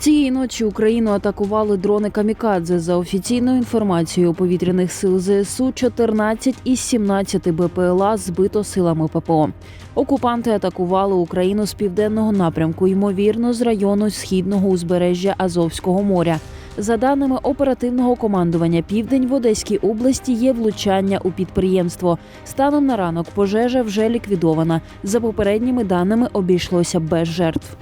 Цієї ночі Україну атакували дрони Камікадзе. За офіційною інформацією повітряних сил ЗСУ 14 із 17 БПЛА збито силами ППО. Окупанти атакували Україну з південного напрямку, ймовірно, з району східного узбережжя Азовського моря. За даними оперативного командування Південь в Одеській області є влучання у підприємство. Станом на ранок пожежа вже ліквідована. За попередніми даними обійшлося без жертв.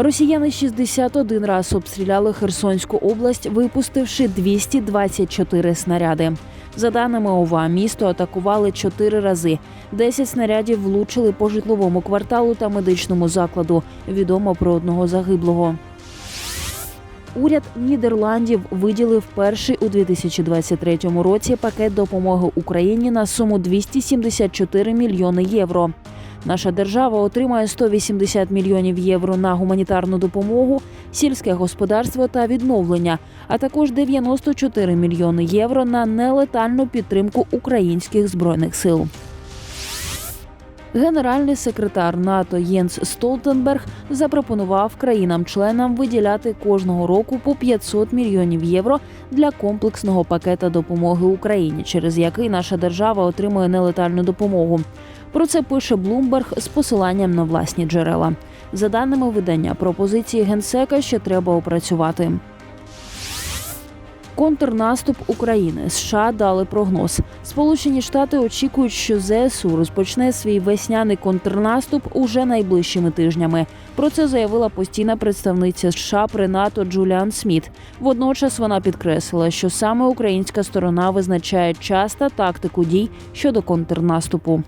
Росіяни 61 раз обстріляли Херсонську область, випустивши 224 снаряди. За даними ОВА, місто атакували 4 рази. 10 снарядів влучили по житловому кварталу та медичному закладу. Відомо про одного загиблого. Уряд Нідерландів виділив перший у 2023 році пакет допомоги Україні на суму 274 мільйони євро. Наша держава отримає 180 мільйонів євро на гуманітарну допомогу, сільське господарство та відновлення, а також 94 мільйони євро на нелетальну підтримку українських збройних сил. Генеральний секретар НАТО Єнс Столтенберг запропонував країнам-членам виділяти кожного року по 500 мільйонів євро для комплексного пакета допомоги Україні, через який наша держава отримує нелетальну допомогу. Про це пише Блумберг з посиланням на власні джерела. За даними видання, пропозиції генсека ще треба опрацювати. Контрнаступ України США дали прогноз. Сполучені Штати очікують, що ЗСУ розпочне свій весняний контрнаступ уже найближчими тижнями. Про це заявила постійна представниця США при НАТО Джуліан Сміт. Водночас вона підкреслила, що саме українська сторона визначає час та тактику дій щодо контрнаступу.